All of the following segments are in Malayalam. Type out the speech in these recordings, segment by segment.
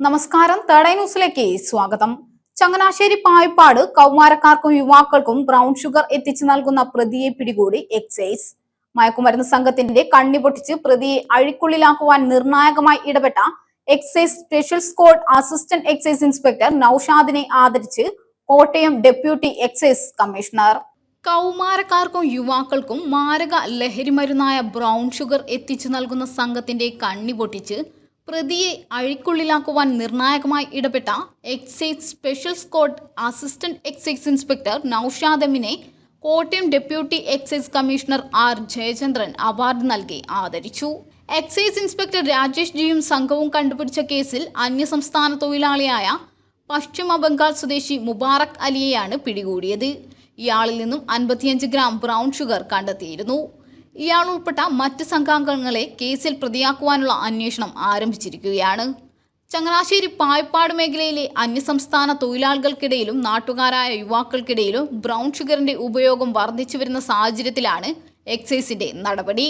നമസ്കാരം. തേടൈ ന്യൂസിലേക്ക് സ്വാഗതം. ചങ്ങനാശ്ശേരി പായ്പാട് കൗമാരക്കാർക്കും യുവാക്കൾക്കും ബ്രൗൺ ഷുഗർ എത്തിച്ചു നൽകുന്ന പ്രതിയെ പിടികൂടി എക്സൈസ് മയക്കുമരുന്ന് സംഘത്തിന്റെ കണ്ണി പൊട്ടിച്ച് പ്രതിയെ അഴിക്കുള്ളിലാക്കുവാൻ നിർണായകമായി ഇടപെട്ട excise special squad assistant excise inspector നൌഷാദിനെ ആദരിച്ച് കോട്ടയം ഡെപ്യൂട്ടി എക്സൈസ് കമ്മീഷണർ കൗമാരക്കാർക്കും യുവാക്കൾക്കും മാരക ലഹരിമരുന്നായ ബ്രൗൺ ഷുഗർ എത്തിച്ചു നൽകുന്ന സംഘത്തിന്റെ കണ്ണി പൊട്ടിച്ച് പ്രതിയെ അഴിക്കുള്ളിലാക്കുവാൻ നിർണായകമായി ഇടപെട്ട excise special squad assistant excise inspector Naushad എമ്മിനെ Kottayam deputy excise commissioner R Jayachandran award നൽകി ആദരിച്ചു. എക്സൈസ് ഇൻസ്പെക്ടർ രാജേഷ് ജിയും സംഘവും കണ്ടുപിടിച്ച കേസിൽ അന്യസംസ്ഥാന തൊഴിലാളിയായ പശ്ചിമ ബംഗാൾ സ്വദേശി മുബാറക് അലിയെയാണ് പിടികൂടിയത്. ഇയാളിൽ നിന്നും അൻപത്തിയഞ്ച് ഗ്രാം ബ്രൗൺ ഷുഗർ കണ്ടെത്തിയിരുന്നു. ഇയാൾ ഉൾപ്പെട്ട മറ്റ് സംഘാംഗങ്ങളെ കേസിൽ പ്രതിയാക്കുവാനുള്ള അന്വേഷണം ആരംഭിച്ചിരിക്കുകയാണ്. ചങ്ങനാശ്ശേരി പായപ്പാട് മേഖലയിലെ അന്യസംസ്ഥാന തൊഴിലാളികൾക്കിടയിലും നാട്ടുകാരായ യുവാക്കൾക്കിടയിലും ബ്രൗൺ ഷുഗറിന്റെ ഉപയോഗം വർദ്ധിച്ചു വരുന്ന സാഹചര്യത്തിലാണ് എക്സൈസിന്റെ നടപടി.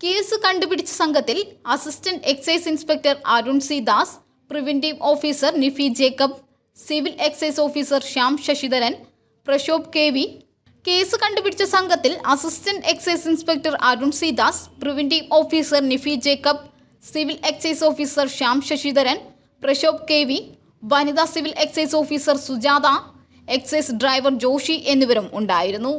കേസ് കണ്ടുപിടിച്ച സംഘത്തിൽ assistant excise inspector Arun C Das preventive officer Nifi Jacob civil excise officer Shyam Sasidharan Prashobh K V case കണ്ടുപിടിച്ച സംഘത്തിൽ assistant excise inspector Arun C Das preventive officer Nifi Jacob civil excise officer Shyam Sasidharan Prashobh K V വനിതാ civil excise officer Sujatha excise driver Joshi എന്നിവരും ഉണ്ടായിരുന്നു.